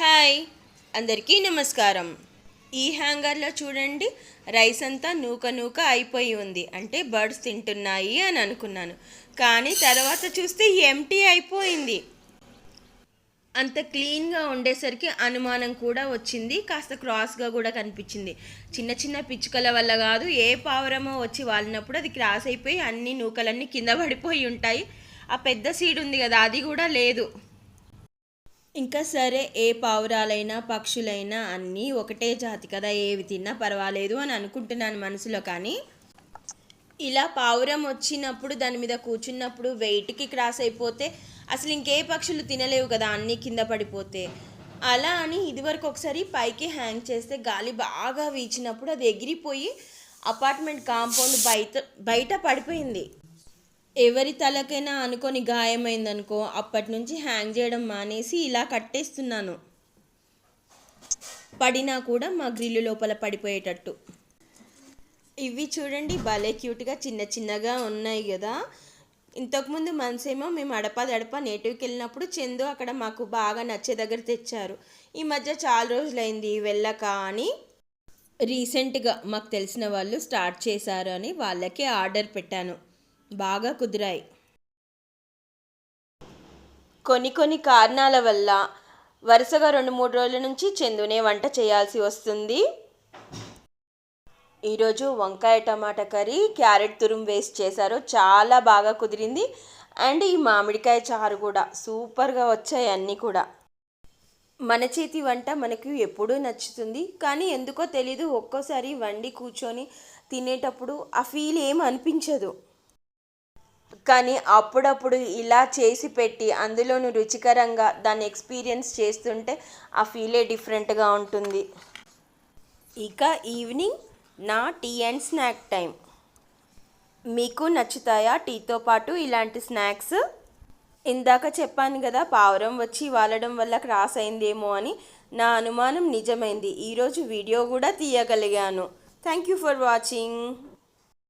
Hi అందరికీ నమస్కారం. ఈ హ్యాంగర్లో చూడండి రైస్ అంతా నూక నూక అయిపోయి ఉంది. అంటే బర్డ్స్ తింటున్నాయి అని అనుకున్నాను. కానీ తర్వాత చూస్తే ఎంటీ అయిపోయింది. అంత క్లీన్గా ఉండేసరికి అనుమానం కూడా వచ్చింది. కాస్త క్రాస్గా కూడా కనిపించింది. చిన్న చిన్న పిచ్చుకల వల్ల కాదు ఏ పావురమో వచ్చి వాలినప్పుడు అది క్రాస్ అయిపోయి అన్ని నూకలన్నీ కింద పడిపోయి ఉంటాయి. ఆ పెద్ద సీడ్ ఉంది కదా అది కూడా లేదు. ఇంకా సరే ఏ పావురాలైనా పక్షులైనా అన్నీ ఒకటే జాతి కదా ఏవి తిన్నా పర్వాలేదు అని అనుకుంటున్నాను మనసులో కానీ ఇలా పావురం వచ్చినప్పుడు దాని మీద కూర్చున్నప్పుడు వెయిట్కి క్రాస్ అయిపోతే అసలు ఇంకే పక్షులు తినలేవు కదా అన్నీ కింద పడిపోతే. అలా అని ఇదివరకు ఒకసారి పైకి హ్యాంగ్ చేస్తే గాలి బాగా వీచినప్పుడు అది ఎగిరిపోయి అపార్ట్మెంట్ కాంపౌండ్ బయట బయట పడిపోయింది. ఎవరి తలకైనా అనుకొని గాయమైందనుకో అప్పటి నుంచి హ్యాంగ్ చేయడం మానేసి ఇలా కట్టేస్తున్నాను. పడినా కూడా మా గ్రిల్లు లోపల పడిపోయేటట్టు. ఇవి చూడండి భలే క్యూట్గా చిన్న చిన్నగా ఉన్నాయి కదా ఇంతకుముందు మనసేమో మేము అడప దడప నేటివ్కి వెళ్ళినప్పుడు చందు అక్కడ మాకు బాగా నచ్చే దగ్గర తెచ్చారు. ఈ మధ్య చాలా రోజులైంది వెళ్ళక అని. రీసెంట్గా మాకు తెలిసిన వాళ్ళు స్టార్ట్ చేశారు అని వాళ్ళకి ఆర్డర్ పెట్టాను. బాగా కుదిరాయి. కొన్ని కొన్ని కారణాల వల్ల వరుసగా రెండు మూడు రోజుల నుంచి చందునే వంట చేయాల్సి వస్తుంది. ఈరోజు వంకాయ టమాటా కర్రీ క్యారెట్ తురుము వేస్ట్ చేశారు. చాలా బాగా కుదిరింది. అండ్ ఈ మామిడికాయ చారు కూడా సూపర్గా వచ్చాయి అన్నీ కూడా. మన చేతి వంట మనకు ఎప్పుడూ నచ్చుతుంది. కానీ ఎందుకో తెలీదు ఒక్కోసారి వండి కూర్చొని తినేటప్పుడు ఆ ఫీల్ ఏం అనిపించదు. కానీ అప్పుడప్పుడు ఇలా చేసి పెట్టి అందులోనూ రుచికరంగా దాన్ని ఎక్స్పీరియన్స్ చేస్తుంటే ఆ ఫీలే డిఫరెంట్గా ఉంటుంది. ఇక ఈవినింగ్ నా టీ అండ్ స్నాక్ టైం మీకు నచ్చుతాయా టీతో పాటు ఇలాంటి స్నాక్స్? ఇందాక చెప్పాను కదా పావురం వచ్చి వాలడం వల్ల క్రాస్ అయిందేమో అని. నా అనుమానం నిజమైంది. ఈరోజు వీడియో కూడా తీయగలిగాను. Thank you for watching.